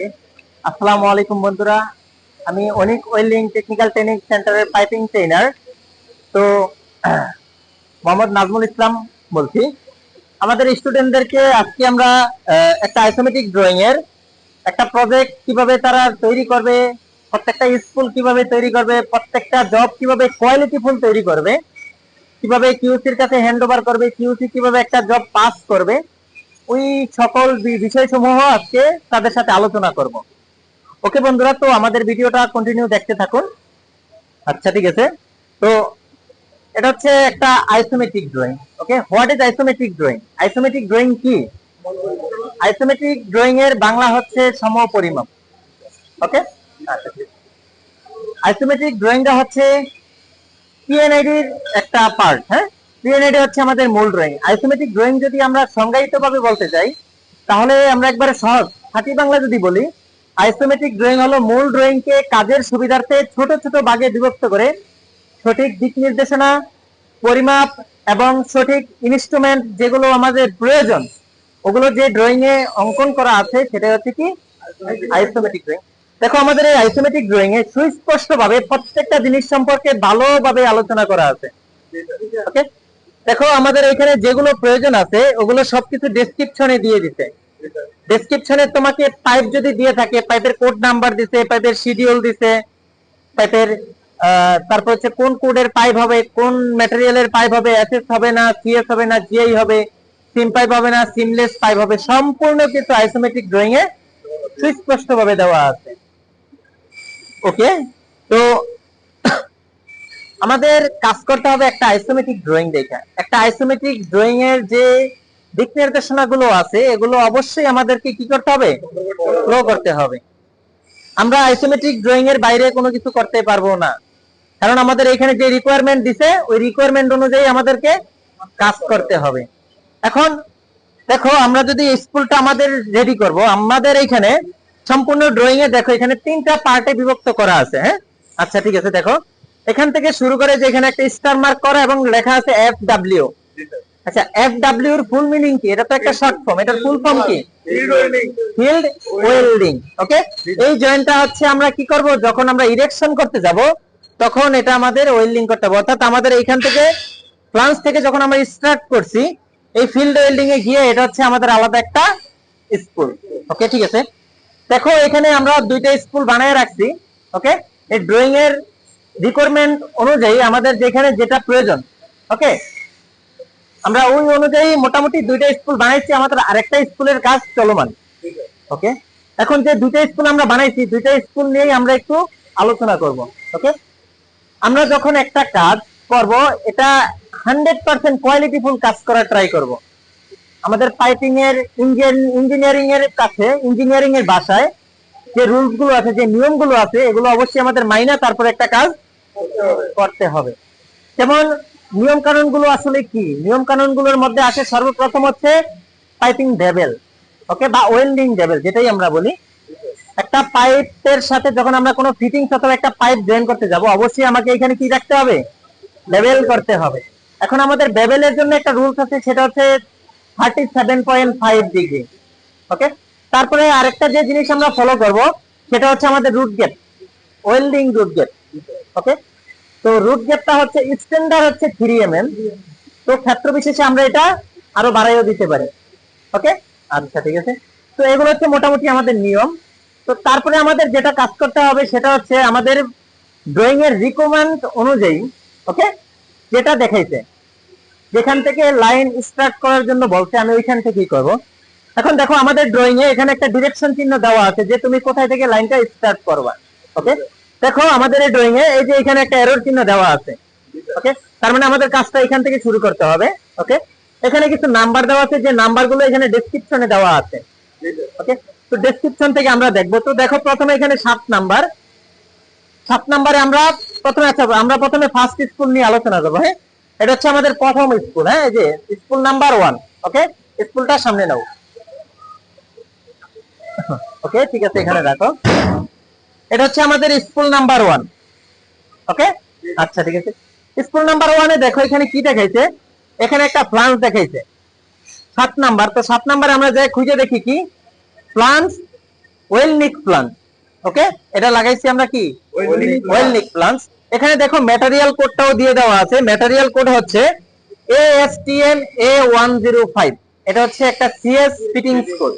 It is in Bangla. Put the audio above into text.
ওকে আসসালামু আলাইকুম বন্ধুরা। আমি অনিক ওয়েল্ডিং টেকনিক্যাল ট্রেনিং সেন্টারের পাইপিং ট্রেনার তো, মোহাম্মদ নাজমুল ইসলাম বলছি। আমাদের স্টুডেন্টদেরকে আজকে আমরা একটা আইসোমেটিক ড্রয়িং এর একটা প্রজেক্ট কীভাবে তারা তৈরি করবে, প্রত্যেকটা স্কুল কীভাবে তৈরি করবে, প্রত্যেকটা জব কীভাবে কোয়ালিটিফুল তৈরি করবে, কীভাবে কিউসির কাছে হ্যান্ড ওভার করবে, কিউসি কীভাবে একটা জব পাস করবে ওই সকল বিষয়সমূহ আজকে তাদের সাথে আলোচনা করব। ওকে বন্ধুরা, তো আমাদের ভিডিওটা কন্টিনিউ দেখতে থাকুন। আচ্ছা ঠিক আছে। তো এটা হচ্ছে একটা isometric drawing okay what is isometric drawing isometric drawing কি? আইসোমেট্রিক ড্রয়িং এর বাংলা হচ্ছে সমপরিমাপ ওকে আইসোমেট্রিক ড্রয়িংটা হচ্ছে পিএনআইডির একটা পার্ট হ্যাঁ? পিএনআইডি হচ্ছে আমাদের মূল ড্রয়িং আইসোমেট্রিক ড্রয়িং যদি আমরা সংজ্ঞায়িত ভাবে বলতে চাই, তাহলে আমরা একবারে সহজ। খাঁটি বাংলা যদি বলি আইসোমেট্রিক ড্রয়িং হলো মূল ড্রয়িং কে কাজের সুবিধার্থে ছোট ছোট ভাগে বিভক্ত করে সঠিক দিক নির্দেশনা, পরিমাপ এবং সঠিক ইনস্ট্রুমেন্ট যেগুলো আমাদের প্রয়োজন, ওগুলো যে ড্রয়িং এ অঙ্কন করা আছে, সেটা হচ্ছে কি? আইসোমেট্রিক ড্রয়িং দেখো, আমাদের এই আইসোমেট্রিক ড্রয়িং এ সুস্পষ্ট ভাবে প্রত্যেকটা জিনিস সম্পর্কে ভালোভাবে আলোচনা করা আছে। ওকে দেখো, আমাদের এখানে যেগুলো প্রয়োজন আছে, ওগুলো সবকিছু ডেসক্রিপশনে দিয়ে দিতে ডেসক্রিপশনে তোমাকে পাইপ যদি দিয়ে থাকে পাইপের কোড নাম্বার দিছে পাইপের শিডিউল দিছে পাইপের তারপর হচ্ছে কোন কোডের পাইপ হবে, কোন ম্যাটেরিয়ালের পাইপ হবে এসএস হবে না সিএস হবে না জিআই হবে সিম পাইপ হবে না সিমলেস পাইপ হবে, সম্পূর্ণ কিন্তু আইসোমেট্রিক ড্রয়িং এ সুস্পষ্ট ভাবে দেওয়া আছে। ওকে তো আমাদের কাজ করতে হবে একটা আইসোমেট্রিক ড্রয়িং দেখে। একটা আইসোমেট্রিক ড্রয়িং এর যে দিক নির্দেশনা গুলো আছে, এগুলো অবশ্যই আমাদেরকে কি করতে হবে? ফলো করতে হবে। আমরা আইসোমেট্রিক ড্রয়িং এর বাইরে কোনো কিছু করতে পারব না। কারণ আমাদের এখানে যে রিকোয়ারমেন্ট দিছে, ওই রিকোয়ারমেন্ট অনুযায়ী আমাদেরকে কাজ করতে হবে। এখন দেখো, আমরা যদি স্কুলটা আমাদের রেডি করব, আমাদের এখানে সম্পূর্ণ ড্রয়িং এ দেখো, এখানে তিনটা পার্টে বিভক্ত করা আছে হ্যাঁ? আচ্ছা ঠিক আছে, দেখো। এখান থেকে শুরু করে যে এখানে একটা স্টার মার্ক করা এবং লেখা আছে এফ ডাব্লিউ আচ্ছা এফ ডাব্লিউ এর ফুল মিনিং কি? এটা তো একটা শর্ট ফর্ম এটার ফুল ফর্ম কি? ফিল্ড ওয়েল্ডিং ওকে এই জয়েন্টটা হচ্ছে আমরা কি করব? যখন আমরা ইরেকশন করতে যাব তখন এটা আমাদের ওয়েল্ডিং করতে হবে। অর্থাৎ আমাদের এইখান থেকে প্লান্স থেকে যখন আমরা স্টার্ট করছি এই ফিল্ড ওয়েল্ডিং এ গিয়ে এটা হচ্ছে আমাদের আলাদা একটা স্কুল ওকে ঠিক আছে? দেখো এখানে আমরা দুইটা স্কুল বানায় রাখছি ওকে এই ড্রয়িং এর রিকোয়ারমেন্ট অনুযায়ী আমাদের যেখানে যেটা প্রয়োজন ওকে আমরা ওই অনুযায়ী মোটামুটি দুইটা স্কুল বানাইছি, আমাদের আরেকটা স্কুলের কাজ চলমান ওকে এখন যে দুইটা স্কুল আমরা বানাইছি, দুইটা স্কুল নিয়েই আমরা একটু আলোচনা করব ওকে আমরা যখন একটা কাজ করব, এটা হান্ড্রেড পার্সেন্ট কোয়ালিটিফুল কাজ করার ট্রাই করব। আমাদের পাইপিং এর ইঞ্জিনিয়ারিং এর কাছে ইঞ্জিনিয়ারিং এর ভাষায় যে রুলসগুলো আছে, যে নিয়মগুলো আছে, এগুলো অবশ্যই আমাদের মাইনা, তারপর একটা কাজ করতে হবে। যেমন নিয়ম কানুনগুলো আসলে কি? নিয়ম কানুনগুলোর মধ্যে আসে সর্বপ্রথম হচ্ছে পাইপিং লেভেল ওকে বা ওয়েল্ডিং লেভেল যেটাই আমরা বলি। একটা পাইপের সাথে যখন আমরা কোনো ফিটিংস অথবা একটা পাইপ জয়েন করতে যাব, অবশ্যই আমাকে এখানে কি রাখতে হবে? লেভেল করতে হবে। এখন আমাদের বেবেলের জন্য একটা রুলস আছে, সেটা হচ্ছে thirty seven point five degree okay তারপরে আরেকটা যে জিনিস আমরা ফলো করব, সেটা হচ্ছে আমাদের root gate welding root gate okay তো রুট গেটটা হচ্ছে স্ট্যান্ডার্ড হচ্ছে থ্রি এম এম তো ক্ষেত্র বিশেষে আমরা এটা আরও বাড়াইও দিতে পারি ওকে আচ্ছা ঠিক আছে। তো এগুলো হচ্ছে মোটামুটি আমাদের নিয়ম। তো তারপরে আমাদের যেটা কাজ করতে হবে, সেটা হচ্ছে আমাদের ড্রয়িং এর রিকমেন্ড অনুযায়ী ওকে যেটা দেখাইছে, যেখান থেকে লাইন স্টার্ট করার জন্য বলছে, আমি ওইখান থেকেই করব। এখন দেখো আমাদের ড্রয়িং এ এখানে একটা ডিরেকশন চিহ্ন দেওয়া আছে যে তুমি কোথায় থেকে লাইনটা স্টার্ট করবা ওকে দেখো আমাদের এই ড্রয়িং এ এই যে এখানে একটা এরর চিহ্ন দেওয়া আছে ওকে তার মানে আমাদের কাজটা এখান থেকে শুরু করতে হবে ওকে এখানে কিছু নাম্বার দেওয়া আছে, যে নাম্বারগুলো এখানে ডেসক্রিপশনে দেওয়া আছে ওকে তো ডেসক্রিপশন থেকে আমরা দেখব। তো দেখো প্রথমে এখানে সাত নাম্বার সাত নাম্বারে আমরা প্রথমে আচ্ছা আমরা প্রথমে ফার্স্ট স্কুল নিয়ে আলোচনা করব হ্যাঁ? এটা হচ্ছে আমাদের প্রথম স্কুল হ্যাঁ এই যে স্কুল নাম্বার ওয়ান ওকে স্কুলটা সামনে নাও। ওকে ঠিক আছে এখানে রাখো এটা হচ্ছে আমাদের স্কুল নাম্বার ওয়ান ওকে আচ্ছা ঠিক আছে। স্কুল নাম্বার ওয়ানে দেখো এখানে কি দেখাইছে? এখানে একটা প্লান্স দেখাইছে। সাত নাম্বার। তো সাত নাম্বার আমরা যাই খুঁজে দেখি কি? Flange weld neck flange okay এটা লাগাইছি আমরা কি? ওয়েল নিক প্লান্টস এখানে দেখো ম্যাটেরিয়াল কোডটাও দিয়ে দেওয়া আছে। ম্যাটেরিয়াল কোড হচ্ছে ASTM A one zero five এটা হচ্ছে একটা সিএস ফিটিংস কোড